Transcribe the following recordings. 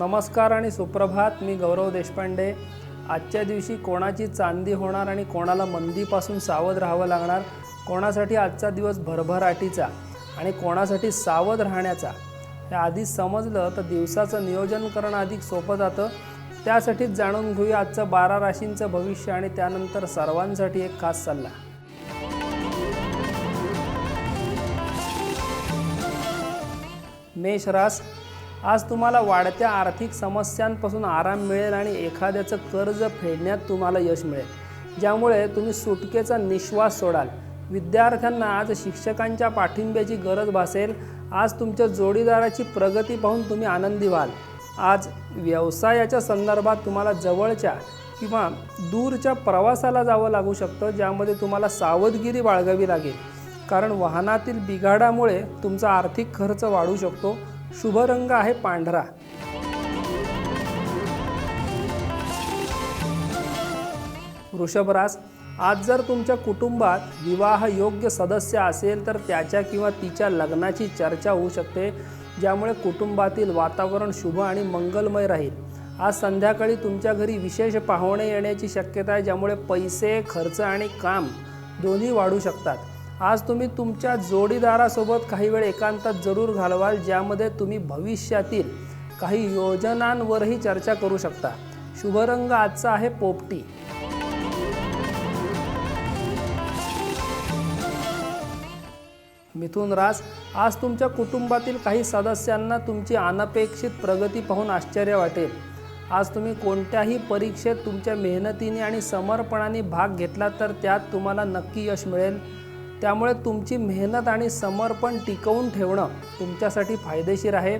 नमस्कार आणि सुप्रभात मी गौरव देशपांडे. आजच्या दिवशी कोणाची चांदी होणार आणि कोणाला मंदीपासून सावध राहावं लागणार? कोणासाठी आजचा दिवस भरभराटीचा आणि कोणासाठी सावध राहण्याचा? हे आधीच समजलं तर दिवसाचं नियोजन करणं अधिक सोपं जातं. त्यासाठीच जाणून घेऊया आजचं बारा राशींचं भविष्य आणि त्यानंतर सर्वांसाठी एक खास सल्ला. मेष रास आज तुम्हाला वाढत्या आर्थिक समस्यांपासून आराम मिळेल आणि एखाद्याचं कर्ज फेडण्यात तुम्हाला यश मिळेल. ज्यामुळे तुम्ही सुटकेचा निश्वास सोडाल. विद्यार्थ्यांना आज शिक्षकांच्या पाठिंब्याची गरज भासेल. आज तुमच्या जोडीदाराची प्रगती पाहून तुम्ही आनंदी व्हाल. आज व्यवसायाच्या संदर्भात तुम्हाला जवळच्या किंवा दूरच्या प्रवासाला जावं लागू शकतं. ज्यामध्ये तुम्हाला सावधगिरी बाळगावी लागेल. कारण वाहनातील बिघाडामुळे तुमचा आर्थिक खर्च वाढू शकतो. शुभ रंग आहे पांढरा. वृषभ रास आज जर तुमच्या कुटुंबात विवाह योग्य सदस्य असेल तर त्याच्या किंवा तिच्या लग्नाची चर्चा होऊ शकते ज्यामुळे कुटुंबातील वातावरण शुभ आणि मंगलमय राहील. आज संध्याकाळी तुमच्या घरी विशेष पाहुणे येण्याची शक्यता आहे ज्यामुळे पैसे खर्च आणि काम दोन्ही वाढू शकतात. आज तुम्ही तुमच्या जोडीदारासोबत काही वेळ एकांतात जरूर घालवाल ज्यामध्ये तुम्ही भविष्यातील काही योजनांवरही चर्चा करू शकता. शुभरंग आजचा आहे पोपटी. मिथुन रास आज तुमच्या कुटुंबातील काही सदस्यांना तुमची अनपेक्षित प्रगती पाहून आश्चर्य वाटेल. आज तुम्ही कोणत्याही परीक्षेत तुमच्या मेहनतीने आणि समर्पणाने भाग घेतला तर त्यात तुम्हाला नक्की यश मिळेल. त्यामुळे तुमची मेहनत आणि समर्पण टिकवून ठेवणं तुमच्यासाठी फायदेशीर आहे.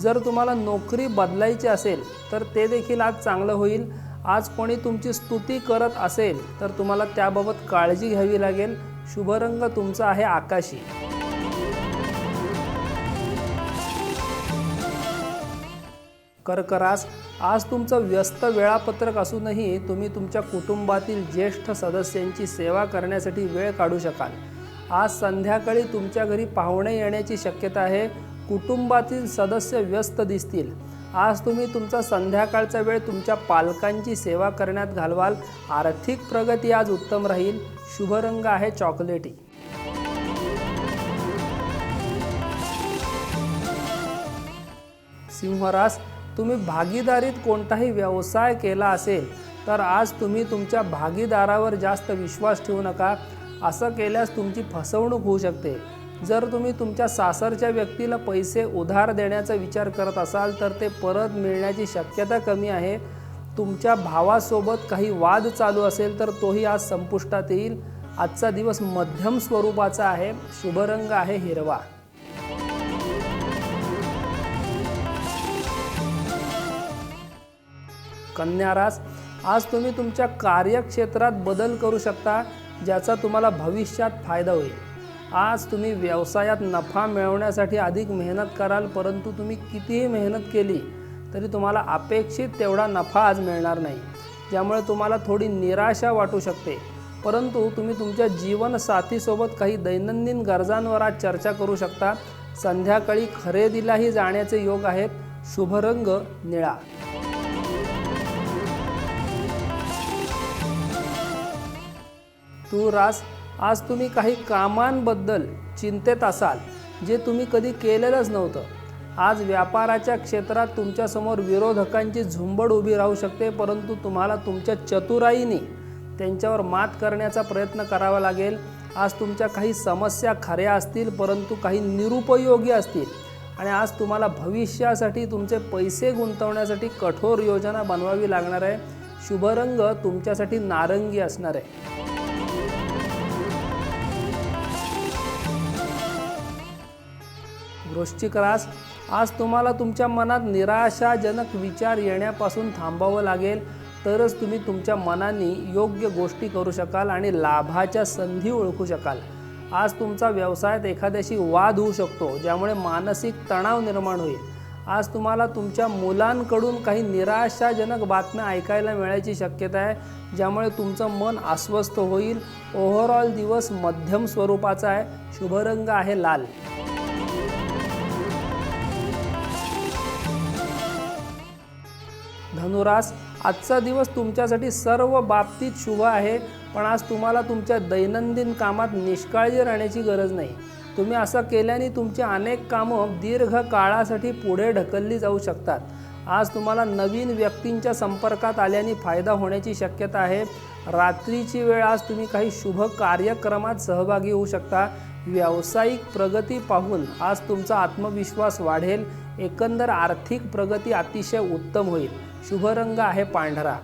जर तुम्हाला नोकरी बदलायची असेल तर ते देखील आज चांगलं होईल. आज कोणी तुमची स्तुती करत असेल तर तुम्हाला त्याबाबत काळजी घ्यावी लागेल. शुभरंग तुमचा आहे आकाशी. कर्करास आज तुमचं व्यस्त वेळापत्रक असूनही तुम्ही तुमच्या कुटुंबातील ज्येष्ठ सदस्यांची सेवा करण्यासाठी वेळ काढू शकाल. आज संध्याकाळी तुमच्या घरी पाहुणे येण्याची शक्यता आहे. कुटुंबातील सदस्य व्यस्त दिसतील. आज तुम्ही तुमचा संध्याकाळचा वेळ तुमच्या पालकांची सेवा करण्यात घालवाल. आर्थिक प्रगती आज उत्तम राहील. शुभ रंग आहे चॉकलेटी. सिंहरास तुम्ही भागीदारीत कोणताही व्यवसाय केला असेल तर आज तुम्ही तुमच्या भागीदारावर जास्त विश्वास ठेवू नका. असं केल्यास तुमची फसवणूक होऊ शकते. जर तुम्ही तुमच्या सासरच्या व्यक्तीला पैसे उधार देण्याचा विचार करत असाल तर ते परत मिळण्याची शक्यता कमी आहे. तुमच्या भावासोबत काही वाद चालू असेल तर तोही आज संपुष्टात येईल. आजचा दिवस मध्यम स्वरूपाचा आहे. शुभरंग आहे हिरवा. कन्यारास आज तुम्ही तुमच्या कार्यक्षेत्रात बदल करू शकता. ज्याचा तुम्हाला भविष्यात फायदा होईल. आज तुम्ही व्यवसायात नफा मिळवण्यासाठी अधिक मेहनत कराल परंतु तुम्ही कितीही मेहनत केली तरी तुम्हाला अपेक्षित तेवढा नफा आज मिळणार नाही. ज्यामुळे तुम्हाला थोडी निराशा वाटू शकते. परंतु तुम्ही तुमच्या जीवनसाथीसोबत काही दैनंदिन गरजांवर आज चर्चा करू शकता. संध्याकाळी खरेदीलाही जाण्याचे योग आहेत. शुभ रंग निळा. तू रास आज तुम्ही काही कामांबद्दल चिंतेत असाल जे तुम्ही कधी केलेलंच नव्हतं. आज व्यापाराच्या क्षेत्रात तुमच्यासमोर विरोधकांची झुंबड उभी राहू शकते परंतु तुम्हाला तुमच्या चतुराईने त्यांच्यावर मात करण्याचा प्रयत्न करावा लागेल. आज तुमच्या काही समस्या खऱ्या असतील परंतु काही निरुपयोगी असतील. आणि आज तुम्हाला भविष्यासाठी तुमचे पैसे गुंतवण्यासाठी कठोर योजना बनवावी लागणार आहे. शुभरंग तुमच्यासाठी नारंगी असणार आहे. वृश्चिक रास आज तुम्हाला तुमच्या मनात निराशाजनक विचार येण्यापासून थांबावं लागेल. तरच तुम्ही तुमच्या मनाने योग्य गोष्टी करू शकाल आणि लाभाच्या संधी ओळखू शकाल. आज तुमचा व्यवसायात एखाद्याशी वाद होऊ शकतो ज्यामुळे मानसिक तणाव निर्माण होईल. आज तुम्हाला तुमच्या मुलांकडून काही निराशाजनक बातम्या ऐकायला मिळायची शक्यता आहे ज्यामुळे तुमचं मन अस्वस्थ होईल. ओव्हरऑल दिवस मध्यम स्वरूपाचा आहे. शुभरंग आहे लाल. धनुरास आजचा दिवस तुमच्यासाठी सर्व बाबतीत शुभ आहे पण आज तुम्हाला तुमच्या दैनंदिन कामात निष्काळजी राहण्याची गरज नाही. तुम्ही असं केल्याने तुमची अनेक कामं दीर्घ काळासाठी पुढे ढकलली जाऊ शकतात. आज तुम्हाला नवीन व्यक्तींच्या संपर्कात आल्याने फायदा होण्याची शक्यता आहे. रात्रीची वेळ आज तुम्ही काही शुभ कार्यक्रमात सहभागी होऊ शकता. व्यावसायिक प्रगती पाहून आज तुमचा आत्मविश्वास वाढेल. एकंदर आर्थिक प्रगती अतिशय उत्तम होईल. शुभ रंग आहे पांढरा.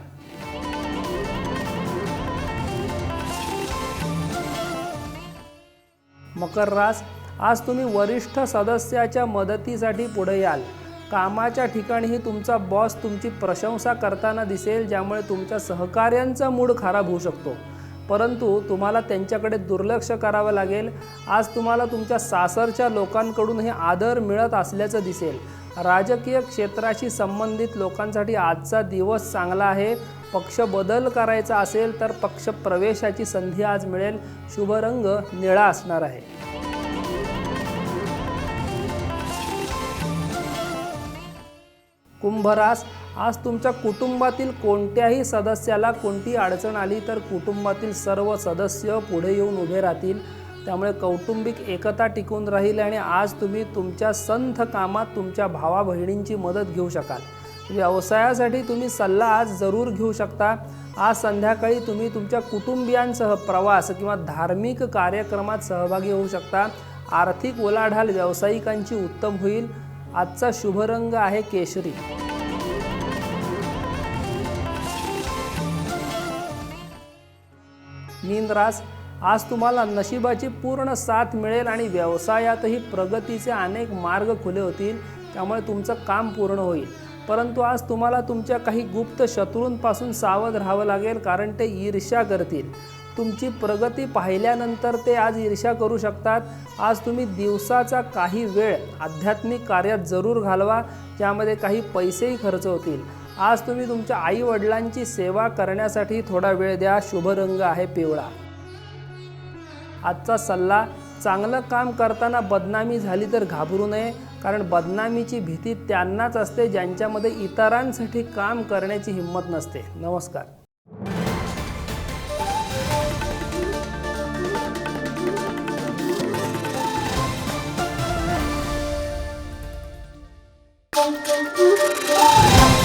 मकर रास आज तुम्ही वरिष्ठ सदस्याच्या मदतीसाठी पुढे याल. कामाच्या ठिकाणीही तुमचा बॉस तुमची प्रशंसा करताना दिसेल ज्यामुळे तुमच्या सहकार्यांचा मूड खराब होऊ शकतो. परंतु तुम्हाला त्यांच्याकडे दुर्लक्ष करावं लागेल. आज तुम्हाला तुमच्या सासरच्या लोकांकडूनही आदर मिळत असल्याचं दिसेल. राजकीय क्षेत्राशी संबंधित लोकांसाठी आजचा दिवस चांगला आहे. पक्ष बदल करायचा असेल तर पक्ष प्रवेशाची संधी आज मिळेल. शुभ रंग निळा असणार आहे. कुंभरास आज तुमच्या कुटुंबातील कोणत्याही सदस्याला कोणती अडचण आली तर कुटुंबातील सर्व सदस्य पुढे येऊन उभे राहतील. त्यामुळे कौटुंबिक एकता टिकून राहील आणि आज तुम्ही तुमच्या संथ कामात तुमच्या भावा बहिणींची मदत घेऊ शकाल. व्यवसायासाठी तुम्ही सल्ला आज जरूर घेऊ शकता. आज संध्याकाळी तुम्ही तुमच्या कुटुंबियांसह प्रवास किंवा धार्मिक कार्यक्रमात सहभागी होऊ शकता. आर्थिक उलाढाल व्यावसायिकांची उत्तम होईल. आजचा शुभरंग आहे केशरी. मीनरास आज तुम्हाला नशिबाची पूर्ण साथ मिळेल आणि व्यवसायातही प्रगतीचे अनेक मार्ग खुले होतील त्यामुळे तुमचं काम पूर्ण होईल. परंतु आज तुम्हाला तुमच्या काही गुप्त शत्रूंपासून सावध राहावं लागेल कारण ते ईर्ष्या करतील. तुमची प्रगती पाहिल्यानंतर ते आज ईर्ष्या करू शकतात. आज तुम्ही दिवसाचा काही वेळ आध्यात्मिक कार्यात जरूर घालवा ज्यामध्ये काही पैसेही खर्च होतील. आज तुम्ही तुमच्या आई वडिलांची सेवा करण्यासाठी थोडा वेळ द्या. शुभ रंग आहे पिवळा. आजचा सल्ला चांगलं काम करताना बदनामी झाली तर घाबरू नये कारण बदनामीची भीती त्यांनाच असते ज्यांच्यामध्ये इतरांसाठी काम करण्याची हिंमत नसते. नमस्कार. Thank you.